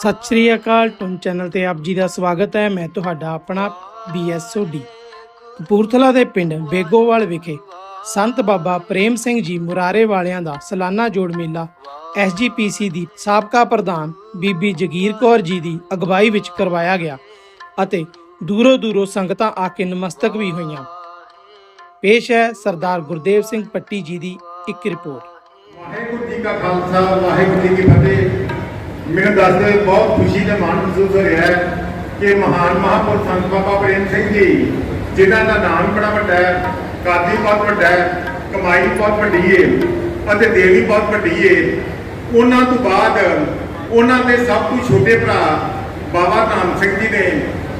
ਸਤਿ ਸ਼੍ਰੀ ਅਕਾਲ ਟੁਨ ਚੈਨਲ ਤੇ ਆਪ ਜੀ ਦਾ ਸਵਾਗਤ ਹੈ। ਮੈਂ ਤੁਹਾਡਾ ਆਪਣਾ ਬੀਐਸਓਡੀ ਕਪੂਰਥਲਾ ਦੇ ਪਿੰਡ ਬੇਗੋਵਾਲ ਵਿਖੇ। ਸੰਤ ਬਾਬਾ ਪ੍ਰੇਮ ਸਿੰਘ ਜੀ ਮੁਰਾਰੇ ਵਾਲਿਆਂ ਦਾ ਸਾਲਾਨਾ ਜੋੜ ਮੇਲਾ ਐਸਜੀਪੀਸੀ ਦੀ ਸਾਬਕਾ ਪ੍ਰਧਾਨ ਬੀਬੀ ਜਗੀਰ ਕੌਰ ਜੀ ਦੀ ਅਗਵਾਈ ਵਿੱਚ ਕਰਵਾਇਆ ਗਿਆ ਅਤੇ ਦੂਰੋਂ ਦੂਰੋਂ ਸੰਗਤਾਂ ਆ ਕੇ ਨਮਸਤਕ ਵੀ ਹੋਈਆਂ। ਪੇਸ਼ ਹੈ ਸਰਦਾਰ ਗੁਰਦੇਵ ਸਿੰਘ ਪੱਟੀ ਜੀ ਦੀ ਇੱਕ ਰਿਪੋਰਟ। ਵਾਹਿਗੁਰੂ ਜੀ ਕਾ ਖਾਲਸਾ, ਵਾਹਿਗੁਰੂ ਜੀ ਕੀ ਫਤਿਹ। ਮੈਨੂੰ ਦੱਸਦੇ ਹੋਏ ਬਹੁਤ ਖੁਸ਼ੀ ਤੇ ਮਾਣ ਮਹਿਸੂਸ ਹੋ ਰਿਹਾ ਹੈ ਕਿ ਮਹਾਨ ਮਹਾਂਪੁਰਖ ਸੰਤ ਬਾਬਾ ਪ੍ਰੇਮ ਸਿੰਘ ਜੀ, ਜਿਨ੍ਹਾਂ ਦਾ ਨਾਮ ਬੜਾ ਵੱਡਾ ਹੈ, ਕਾਦੀ ਬਹੁਤ ਵੱਡਾ ਹੈ, ਕਮਾਈ ਬਹੁਤ ਵੱਡੀ ਏ, ਅਤੇ ਦੇਣੀ ਬਹੁਤ ਵੱਡੀ ਏ। ਉਹਨਾਂ ਤੋਂ ਬਾਅਦ ਉਹਨਾਂ ਦੇ ਸਭ ਤੋਂ ਛੋਟੇ ਭਰਾ ਬਾਬਾ ਧਾਮ ਸਿੰਘ ਜੀ ਨੇ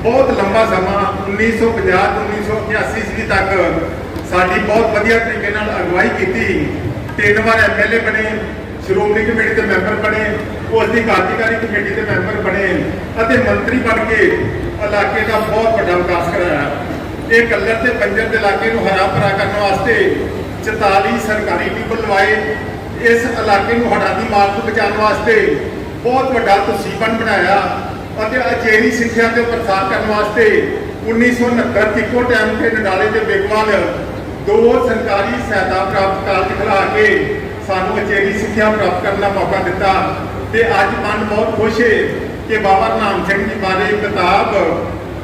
ਬਹੁਤ ਲੰਬਾ ਸਮਾਂ 1950 ਤੋਂ 1981 ਈਸਵੀ ਤੱਕ ਸਾਡੀ ਬਹੁਤ ਵਧੀਆ ਤਰੀਕੇ ਨਾਲ ਅਗਵਾਈ ਕੀਤੀ। ਤਿੰਨ ਵਾਰ ਐਮਐਲਏ ਬਣੇ, ਸ਼੍ਰੋਮਣੀ ਕਮੇਟੀ ਦੇ ਮੈਂਬਰ ਬਣੇ ਉਸ ਦੀ ਕਾਰਜਕਾਰੀ ਕਮੇਟੀ ਦੇ ਮੈਂਬਰ ਬਣੇ ਅਤੇ ਮੰਤਰੀ ਬਣ ਕੇ ਇਲਾਕੇ ਦਾ ਬਹੁਤ ਵੱਡਾ ਵਿਕਾਸ ਕਰਾਇਆ। ਇਹ ਕੱਲਰ ਤੇ ਪੰਜਰ ਦੇ ਇਲਾਕੇ ਨੂੰ ਹਰਾ ਭਰਾ ਕਰਨ ਵਾਸਤੇ 44 ਸਰਕਾਰੀ ਟਿਊਬਲ ਲਵਾਏ ਇਸ ਇਲਾਕੇ ਨੂੰ ਹੜ੍ਹਾਂ ਦੀ ਮਾਰ ਤੋਂ ਬਚਾਉਣ ਵਾਸਤੇ ਬਹੁਤ ਵੱਡਾ ਤਸੀਬਨ ਬਣਾਇਆ ਅਤੇ ਅਚੇਰੀ ਸਿੱਖਿਆ ਤੇ ਪ੍ਰਸਾਰ ਕਰਨ ਵਾਸਤੇ 1969 ਤਿੱਕੋ ਟਾਈਮ ਤੇ ਨਡਾਲੇ ਤੇ ਬੇਗਵਾਲ ਦੋ ਸਰਕਾਰੀ ਸਹਾਇਤਾ ਪ੍ਰਾਪਤ ਕਾਲਜ ਖੁਲਾ ਕੇ ਸਾਨੂੰ ਅਚੇਰੀ ਸਿੱਖਿਆ ਪ੍ਰਾਪਤ ਕਰਨ ਦਾ ਮੌਕਾ ਦਿੱਤਾ। ਤੇ ਅੱਜ ਮਨ ਬਹੁਤ ਖੁਸ਼ ਹੈ ਕਿ ਬਾਬਾ ਨਾਮ ਸਿੰਘ ਜੀ ਬਾਰੇ ਕਿਤਾਬ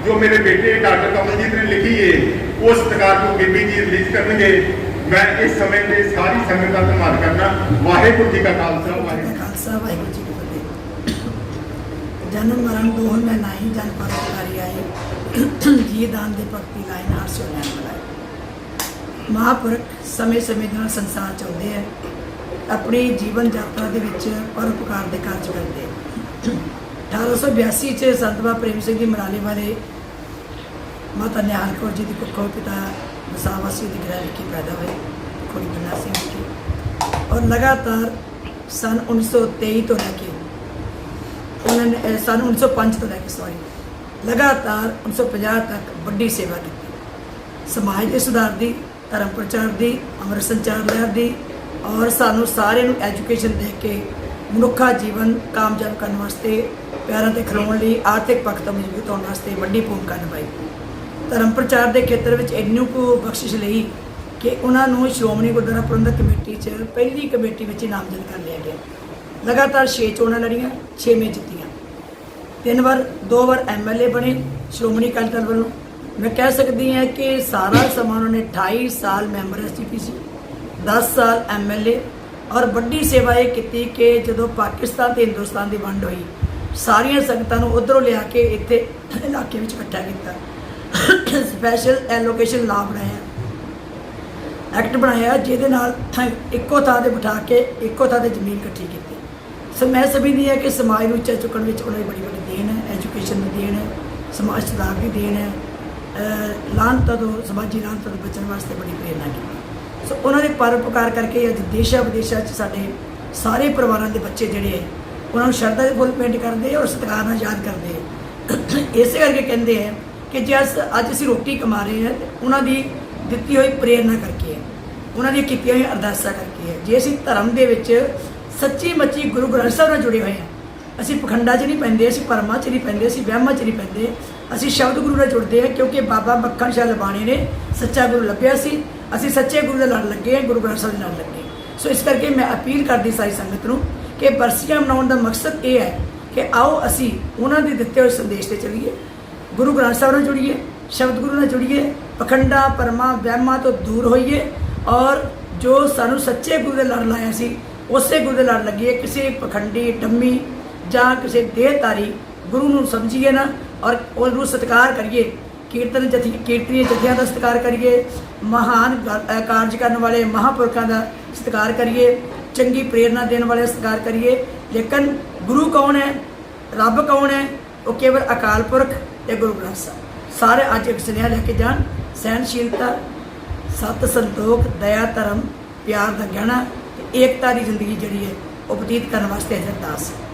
ਜੋ ਮੇਰੇ ਬੇਟੇ ਡਾਕਟਰ ਕਮਲਜੀਤ ਨੇ ਲਿਖੀ ਹੈ ਉਸ ਕਿਤਾਬ ਨੂੰ ਬੀਬੀ ਜੀ ਰਿਲੀਜ਼ ਕਰਨਗੇ। ਮੈਂ ਇਸ ਸਮੇਂ ਤੇ ਸਾਰੀ ਸੰਗਤ ਦਾ ਧੰਨਵਾਦ ਕਰਨਾ ਵਾਹਿਗੁਰੂ ਜੀ ਕਾ ਖਾਲਸਾ, ਵਾਹਿਗੁਰੂ ਖਾਲਸਾ, ਵਾਹਿਗੁਰੂ ਜੀ ਕੀ ਫਤਿਹ। ਜਨਮ ਮਰਨ ਦੋਹ ਮੈਂ ਨਹੀਂ ਜਨ ਪਰ ਕਰੀ ਜੀ ਦਾਨ ਦੇ ਭਗਤੀ ਲਾਇ ਨਾਰ ਸੋ ਲੈਣ ਬਲਾਏ ਮਹਾਪੁਰਖ ਸਮੇਂ ਸਮੇਂ ਨਾਲ ਸੰਸਾਰ ਚਾਹੁੰਦੇ ਆ। ਆਪਣੀ ਜੀਵਨ ਯਾਤਰਾ ਦੇ ਵਿੱਚ ਪਰਉਪਕਾਰ ਦੇ ਕਾਰਜ ਕਰਦੇ ਆ। 1882 ਚ ਸੰਤ ਬਾਬਾ ਪ੍ਰੇਮ ਸਿੰਘ ਜੀ ਮਰਾਲੇ ਵਾਲੇ ਮਾਤਾ ਨਿਹਾਲ ਕੌਰ ਜੀ ਦੀ ਕੁੱਖੋਂ ਪਿਤਾ ਵਸਾਵਾਸੀ ਦੀ ਗ੍ਰਹਿ ਵਿਖੇ ਪੈਦਾ ਹੋਏ, ਕੁੜੀ ਬੰਨਾ ਸਿੰਘ ਜੀ ਔਰ ਲਗਾਤਾਰ ਸਨ 1923 ਤੋਂ ਲੈ ਕੇ ਉਹਨਾਂ ਨੇ, ਅਹ ਸਨ 1905 ਤੋਂ ਲੈ ਕੇ ਸੌਰੀ ਲਗਾਤਾਰ 1950 ਤੱਕ ਵੱਡੀ ਸੇਵਾ ਕੀਤੀ ਸਮਾਜ ਦੇ ਸੁਧਾਰ ਦੀ, ਧਰਮ ਪ੍ਰਚਾਰ ਦੀ, ਅੰਮ੍ਰਿਤ ਸੰਚਾਰ ਲਹਿਰ ਦੀ ਔਰ ਸਾਨੂੰ ਸਾਰਿਆਂ ਨੂੰ ਐਜੂਕੇਸ਼ਨ ਦੇ ਕੇ ਮਨੁੱਖਾ ਜੀਵਨ ਕਾਮਯਾਬ ਕਰਨ ਵਾਸਤੇ, ਪਿਆਰਾਂ ਤੇ ਖਲੋਣ ਲਈ ਆਰਥਿਕ ਪੱਖ ਤੋਂ ਮਜ਼ਬੂਤ ਹੋਣ ਵਾਸਤੇ ਵੱਡੀ ਭੂਮਿਕਾ ਨਿਭਾਈ। ਧਰਮ ਪ੍ਰਚਾਰ ਦੇ ਖੇਤਰ ਵਿੱਚ ਇੰਨੀ ਕੁ ਬਖਸ਼ਿਸ਼ ਲਈ ਕਿ ਉਹਨਾਂ ਨੂੰ ਸ਼੍ਰੋਮਣੀ ਗੁਰਦੁਆਰਾ ਪ੍ਰਬੰਧਕ ਕਮੇਟੀ 'ਚ ਪਹਿਲੀ ਕਮੇਟੀ ਵਿੱਚ ਨਾਮਜ਼ਦ ਕਰ ਲਿਆ ਗਿਆ। ਲਗਾਤਾਰ 6 ਚੋਣਾਂ ਲੜੀਆਂ 6 ਜਿੱਤੀਆਂ। ਤਿੰਨ ਵਾਰ, ਦੋ ਵਾਰ ਐਮਐਲਏ ਬਣੇ ਸ਼੍ਰੋਮਣੀ ਅਕਾਲੀ ਦਲ ਵੱਲੋਂ। ਮੈਂ ਕਹਿ ਸਕਦੀ ਹਾਂ ਕਿ ਸਾਰਾ ਸਮਾਂ ਉਹਨਾਂ ਨੇ 28 ਸਾਲ ਮੈਂਬਰ ਐਸਜੀਪੀਸੀ 10 ਸਾਲ ਐਮਐਲਏ ਔਰ ਵੱਡੀ ਸੇਵਾ ਇਹ ਕੀਤੀ ਕਿ ਜਦੋਂ ਪਾਕਿਸਤਾਨ ਤੇ ਹਿੰਦੁਸਤਾਨ ਦੀ ਵੰਡ ਹੋਈ, ਸਾਰੀਆਂ ਸੰਗਤਾਂ ਨੂੰ ਉਧਰੋਂ ਲਿਆ ਕੇ ਇੱਥੇ ਇਲਾਕੇ ਵਿੱਚ ਇਕੱਠਾ ਕੀਤਾ। ਸਪੈਸ਼ਲ ਐਲੋਕੇਸ਼ਨ ਲਾ ਬਣਾਇਆ। ਐਕਟ ਬਣਾਇਆ, ਜਿਹਦੇ ਨਾਲ ਇੱਕੋ ਥਾਂ ਤੇ ਬਿਠਾ ਕੇ ਇੱਕੋ ਥਾਂ ਤੇ ਜ਼ਮੀਨ ਇਕੱਠੀ ਕੀਤੀ। ਸੋ ਮੈਂ ਸਮਝਦੀ ਹਾਂ ਕਿ ਸਮਾਜ ਨੂੰ ਉੱਚਾ ਚੁੱਕਣ ਵਿੱਚ ਉਹਨਾਂ ਦੀ ਬੜੀ ਵੱਡੀ ਦੇਣ ਹੈ ਐਜੂਕੇਸ਼ਨ ਦੀ ਦੇਣ ਹੈ, ਸਮਾਜ ਸੁਧਾਰ ਦੀ ਦੇਣ ਹੈ। ਅਹ ਤੋਂ, ਸਮਾਜੀ ਲਾਹਨਤਾਂ ਤੋਂ ਬਚਣ ਵਾਸਤੇ ਬੜੀ ਪ੍ਰੇਰਨਾ ਕੀਤੀ। ਸੋ ਉਹਨਾਂ ਦੇ ਪਰਉਪਕਾਰ ਕਰਕੇ ਅੱਜ ਦੇਸ਼ਾਂ ਵਿਦੇਸ਼ਾਂ 'ਚ ਸਾਡੇ ਸਾਰੇ ਪਰਿਵਾਰਾਂ ਦੇ ਬੱਚੇ ਜਿਹੜੇ ਹੈ ਉਹਨਾਂ ਨੂੰ ਸ਼ਰਧਾ ਦੇ ਫੁੱਲ ਭੇਂਟ ਕਰਦੇ ਔਰ ਸਤਿਕਾਰ ਨਾਲ ਯਾਦ ਕਰਦੇ ਹੈ ਇਸੇ ਕਰਕੇ ਕਹਿੰਦੇ ਹੈ ਕਿ ਜੇ ਅਸ, ਅੱਜ ਅਸੀਂ ਰੋਟੀ ਕਮਾ ਰਹੇ ਹਾਂ, ਉਹਨਾਂ ਦੀ ਦਿੱਤੀ ਹੋਈ ਪ੍ਰੇਰਨਾ ਕਰਕੇ ਹੈ ਉਹਨਾਂ ਦੀਆਂ ਕੀਤੀਆਂ ਹੋਈਆਂ ਅਰਦਾਸਾਂ ਕਰਕੇ ਹੈ ਜੇ ਅਸੀਂ ਧਰਮ ਦੇ ਵਿੱਚ ਸੱਚੀ ਮੱਚੀ ਗੁਰੂ ਗ੍ਰੰਥ ਸਾਹਿਬ ਨਾਲ ਜੁੜੇ ਹੋਏ ਹਾਂ ਅਸੀਂ ਪਖੰਡਾਂ 'ਚ ਨਹੀਂ ਪੈਂਦੇ, ਅਸੀਂ ਪਰਮਾਂ 'ਚ ਨਹੀਂ ਪੈਂਦੇ, ਅਸੀਂ ਵਹਿਮਾਂ 'ਚ ਨਹੀਂ ਪੈਂਦੇ, ਅਸੀਂ ਸ਼ਬਦ ਗੁਰੂ ਨਾਲ ਜੁੜਦੇ ਹਾਂ ਕਿਉਂਕਿ ਬਾਬਾ ਮੱਖਣ ਸ਼ਾਹ ਲਬਾਣੇ ਨੇ ਸੱਚਾ ਗੁਰੂ ਲੱਭਿਆ ਸੀ ਅਸੀਂ ਸੱਚੇ ਗੁਰੂ ਦੇ ਲੜ ਲੱਗੇ ਹਾਂ, ਗੁਰੂ ਗ੍ਰੰਥ ਸਾਹਿਬ ਦੇ ਨਾਲ ਲੱਗੇ ਸੋ ਇਸ ਕਰਕੇ ਮੈਂ ਅਪੀਲ ਕਰਦੀ ਸਾਰੀ ਸੰਗਤ ਨੂੰ ਕਿ ਬਰਸੀਆਂ ਮਨਾਉਣ ਦਾ ਮਕਸਦ ਇਹ ਹੈ ਕਿ ਆਓ ਅਸੀਂ ਉਹਨਾਂ ਦੇ ਦਿੱਤੇ ਹੋਏ ਸੰਦੇਸ਼ ਤੇ ਚੱਲੀਏ, ਗੁਰੂ ਗ੍ਰੰਥ ਸਾਹਿਬ ਨਾਲ ਜੁੜੀਏ, ਸ਼ਬਦ ਗੁਰੂ ਨਾਲ ਜੁੜੀਏ, ਪਖੰਡਾ, ਪਰਮਾ, ਵਹਿਮਾਂ ਤੋਂ ਦੂਰ ਹੋਈਏ ਔਰ ਜੋ ਸਾਨੂੰ ਸੱਚੇ ਗੁਰੂ ਦੇ ਲੜ ਲਾਇਆ ਸੀ, ਉਸੇ ਗੁਰੂ ਦੇ ਲੜ ਲੱਗੀਏ ਕਿਸੇ ਪਖੰਡੀ ਟੰਮੀ ਜਾਂ ਕਿਸੇ ਦੇਹਤਾਰੀ ਗੁਰੂ ਨੂੰ ਸਮਝੀਏ ਨਾ ਔਰ ਉਹਨੂੰ ਸਤਿਕਾਰ ਕਰੀਏ। ਕੀਰਤਨ ਜਥੀ ਕੀਰਤਨੀ ਜਥਿਆਂ ਦਾ ਸਤਿਕਾਰ ਕਰੀਏ, ਮਹਾਨ ਕਾਰਜ ਕਰਨ ਵਾਲੇ ਮਹਾਪੁਰਖਾਂ ਦਾ ਸਤਿਕਾਰ ਕਰੀਏ, ਚੰਗੀ ਪ੍ਰੇਰਣਾ ਦੇਣ ਵਾਲੇ ਸਤਿਕਾਰ ਕਰੀਏ। ਲੇਕਿਨ ਗੁਰੂ ਕੌਣ ਹੈ? ਰੱਬ ਕੌਣ ਹੈ? ਉਹ ਕੇਵਲ ਅਕਾਲ ਪੁਰਖ ਤੇ ਗੁਰੂ ਗ੍ਰੰਥ ਸਾਹਿਬ। ਸਾਰੇ ਅੱਜ ਇੱਕ ਸੁਨੇਹਾ ਲੈ ਕੇ ਜਾਣ। ਸਹਿਨਸ਼ੀਲਤਾ ਸਤ ਸੰਤੋਖ, ਦਇਆ, ਧਰਮ, ਪਿਆਰ ਦਾ ਗਹਿਣਾ ਤੇ ਏਕਤਾ ਦੀ ਜ਼ਿੰਦਗੀ ਜਿਹੜੀ ਹੈ, ਉਹ ਬਤੀਤ ਕਰਨ ਵਾਸਤੇ ਅਰਦਾਸ ਹੈ।